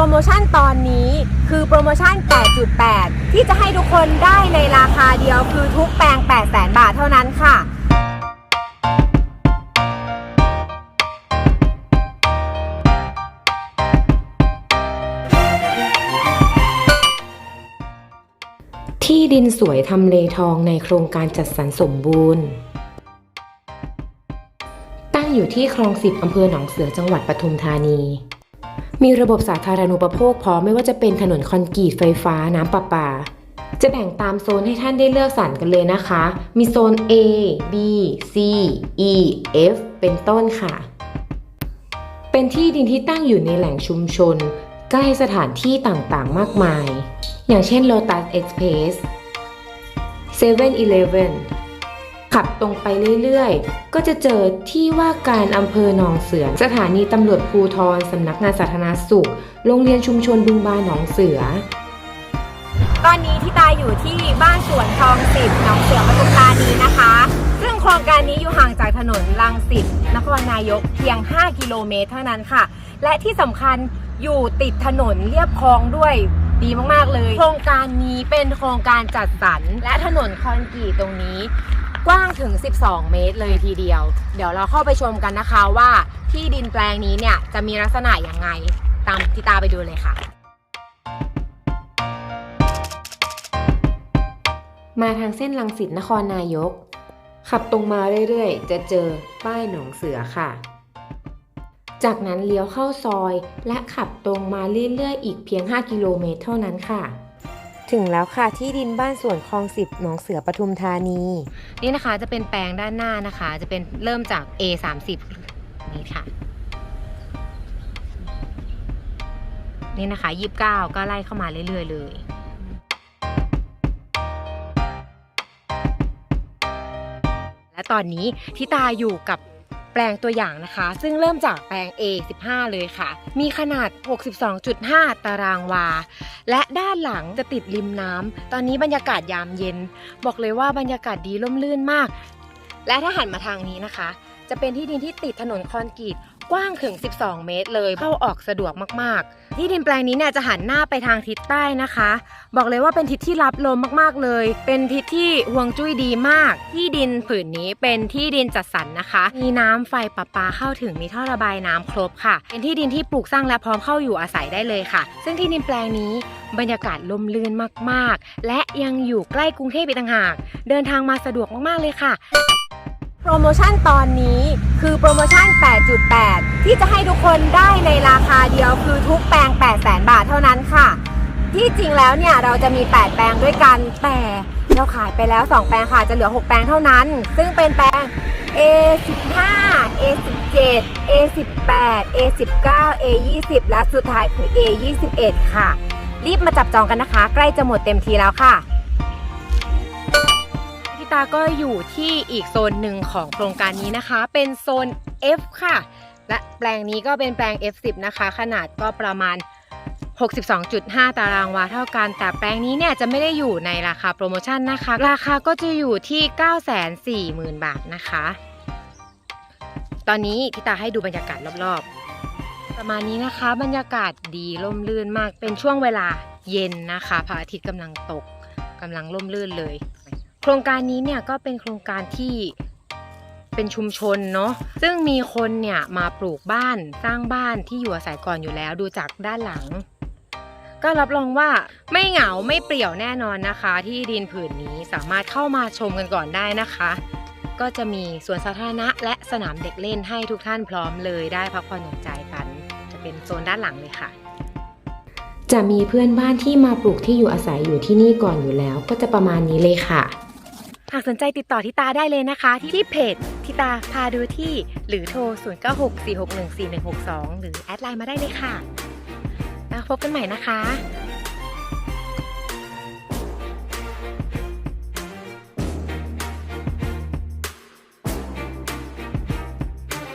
รโมชั่นตอนนี้คือโปรโมชั่น 8.8 ที่จะให้ทุกคนได้ในราคาเดียวคือทุกแปลง800,000บาทเท่านั้นค่ะที่ดินสวยทำเลทองในโครงการจัดสรรสมบูรณ์ ตั้งอยู่ที่คลองสิบอำเภอหนองเสือจังหวัดปทุมธานี มีระบบสาธารณูปโภคพร้อมไม่ว่าจะเป็นถนนคอนกรีตไฟฟ้าน้ำประปา จะแบ่งตามโซนให้ท่านได้เลือกสรรกันเลยนะคะ มีโซน A B C E F เป็นต้นค่ะ เป็นที่ดินที่ตั้งอยู่ในแหล่งชุมชน ใกล้สถานที่ต่างๆ มากมาย อย่างเช่น Lotus Express 7-Eleven ขับตรงไปเรื่อยๆ ก็จะเจอที่ว่าการอำเภอหนองเสือ สถานีตำรวจภูทรสำนักงานสาธารณสุข โรงเรียนชุมชนบึงบาหนองเสือ ตอนนี้ที่ตาอยู่ที่บ้านสวนทองสิบหนองเสือปทุมธานีนะคะ ซึ่งโครงการนี้อยู่ห่างจากถนนลังสิตนครนายกเพียง 5 กิโลเมตรเท่านั้นค่ะ และที่สำคัญอยู่ติดถนนเรียบคลองด้วยดีมากๆเลย โครงการนี้เป็นโครงการจัดสรรและถนนคอนกรีตตรงนี้ กว้างถึง 12 เมตรเลยทีเดียว เดี๋ยวเราเข้าไปชมกันนะคะว่าที่ดินแปลงนี้เนี่ยจะมีลักษณะอยังไง ตามที่ตาไปดูเลยค่ะ มาทางเส้นลังสิตนครนายก ขับตรงมาเรื่อยๆ จะเจอป้ายหนองเสือค่ะ จากนั้นเลี้ยวเข้าซอยและขับตรงมาเรื่อยๆ อีกเพียง 5 กิโลเมตรเท่านั้นค่ะ ถึงแล้วค่ะที่ดินบ้านสวนคลองสิบหนองเสือปทุมธานี นี่นะคะจะเป็นแปลงด้านหน้านะคะ จะเป็นเริ่มจาก A 3 0นี่ค่ะ นี่นะคะ 29 ก็ไล่เข้ามาเรื่อยๆเลยและตอนนี้ทิตาอยู่กับ แปลงตัวอย่างนะคะ ซึ่งเริ่มจากแปลง A 15 เลยค่ะ มีขนาด 62.5 ตารางวา และด้านหลังจะติดริมน้ำ ตอนนี้บรรยากาศยามเย็น บอกเลยว่าบรรยากาศดีร่มรื่นมาก และถ้าหันมาทางนี้นะคะ จะเป็นที่ดินที่ติดถนนคอนกรีต กว้างถึง 12 เมตรเลยเข้าออกสะดวกมากๆ ที่ดินแปลงนี้เนี่ยจะหันหน้าไปทางทิศใต้นะคะ บอกเลยว่าเป็นทิศที่รับลมมากๆเลย เป็นทิศที่ห่วงจุ้ยดีมาก ที่ดินผืนนี้เป็นที่ดินจัดสรรนะคะ มีน้ำไฟประปาเข้าถึงมีท่อระบายน้ำครบค่ะ เป็นที่ดินที่ปลูกสร้างและพร้อมเข้าอยู่อาศัยได้เลยค่ะ ซึ่งที่ดินแปลงนี้บรรยากาศลมลื่นมากๆ และยังอยู่ใกล้กรุงเทพอีกต่างหาก เดินทางมาสะดวกมากๆเลยค่ะ โปรโมชั่นตอนนี้คือโปรโมชั่น8 8.8ที่จะให้ทุกคนได้ในราคาเดียวคือทุกแปลง 800,000บาทเท่านั้นค่ะ ที่จริงแล้วเนี่ยเราจะมี 8 แปลงด้วยกันแต่เราขายไปแล้ว 2 แปลงค่ะจะเหลือ 6 แปลงเท่านั้น ซึ่งเป็นแปลง A15 A17 A18 A19 A20 และสุดท้ายคือ A21 ค่ะ รีบมาจับจองกันนะคะ ใกล้จะหมดเต็มทีแล้วค่ะพี่ตาก็อยู่ที่อีกโซนหนึ่งของโครงการนี้นะคะ เป็นโซน F ค่ะ และแปลงนี้ก็เป็นแปลง F10 นะคะ ขนาดก็ประมาณ 62.5 ตารางวาเท่ากัน แต่แปลงนี้เนี่ยจะไม่ได้อยู่ในราคาโปรโมชั่นนะคะ ราคาก็จะอยู่ที่ 940,000 บาทนะคะ ตอนนี้พี่ตาให้ดูบรรยากาศรอบๆ ประมาณนี้นะคะ บรรยากาศดีร่มรื่นมาก เป็นช่วงเวลาเย็นนะคะพระอาทิตย์กำลังตกกำลังร่มรื่นเลย โครงการนี้เนี่ยก็เป็นโครงการที่ เป็นชุมชนเนาะซึ่งมีคนเนี่ยมาปลูกบ้านสร้างบ้านที่อยู่อาศัยก่อนอยู่แล้วดูจากด้านหลัง ก็รับรองว่าไม่เหงาไม่เปลี่ยวแน่นอนนะคะ ที่ดินผืนนี้สามารถเข้ามาชมกันก่อนได้นะคะ ก็จะมีสวนสาธารณะ และสนามเด็กเล่นให้ทุกท่านพร้อมเลยได้พักผ่อนหย่อนใจกัน จะเป็นโซนด้านหลังเลยค่ะจะมีเพื่อนบ้านที่มาปลูกที่อยู่อาศัยอยู่ที่นี่ก่อนอยู่แล้ว ก็จะประมาณนี้เลยค่ะ หากสนใจติดต่อทิตาได้เลยนะคะ ที่เพจทิตาพาดูที่ หรือโทร 0964614162 หรือแอดไลน์มาได้เลยค่ะ แล้วพบกันใหม่นะคะ